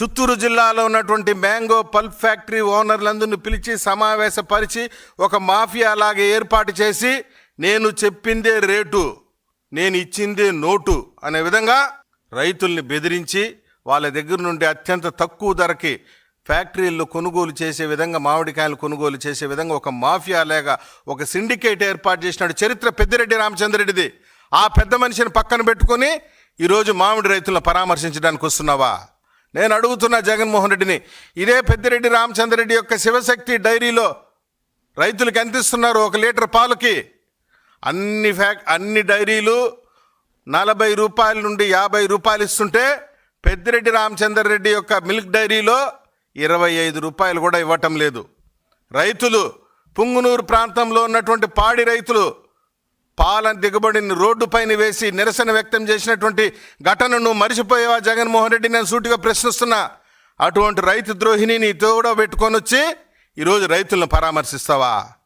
చిత్తూరు జిల్లాలో ఉన్నటువంటి mango pulp factory ఓనర్లందరిని పిలిచి సమావేశపరిచి ఒక మాఫియా లాగా ఏర్పాటు చేసి నేను చెప్పిందే రేటు నేను ఇచ్చిందే నోటు అనే విధంగా రైతుల్ని బెదిరించి వాళ్ళ దగ్గర నుండి అత్యంత తక్కువ ధరకి ఫ్యాక్టరీల్లో కొనుగోలు చేసే విధంగా మామిడికాయలు కొనుగోలు చేసే విధంగా ఒక మాఫియా లేక ఒక సిండికేట్ ఏర్పాటు చేసినాడు చరిత్ర పెద్దిరెడ్డి రామచంద్రరెడ్డిది ఆ పెద్ద మనిషిని పక్కన పెట్టుకొని ఈరోజు మామిడి రైతులను పరామర్శించడానికి వస్తున్నావా? నేను అడుగుతున్నా జగన్మోహన్ రెడ్డిని ఇదే పెద్దిరెడ్డి రామచంద్రరెడ్డి యొక్క శివశక్తి డైరీలో రైతులకు ఎంత ఇస్తున్నారు ఒక లీటర్ పాలకి. అన్ని ఫ్యాక్ అన్ని డైరీలు నలభై రూపాయల నుండి యాభై రూపాయలు ఇస్తుంటే పెద్దిరెడ్డి రామచంద్రరెడ్డి యొక్క మిల్క్ డైరీలో ఇరవై ఐదు రూపాయలు కూడా ఇవ్వటం లేదు. రైతులు పుంగునూరు ప్రాంతంలో ఉన్నటువంటి పాడి రైతులు పాల దిగుబడిని రోడ్డుపైన వేసి నిరసన వ్యక్తం చేసినటువంటి ఘటనను మరిచిపోయేవా జగన్మోహన్ రెడ్డి? నేను సూటిగా ప్రశ్నిస్తున్నా. అటువంటి రైతు ద్రోహిని నీ తోడ పెట్టుకొని వచ్చి ఈరోజు రైతులను పరామర్శిస్తావా?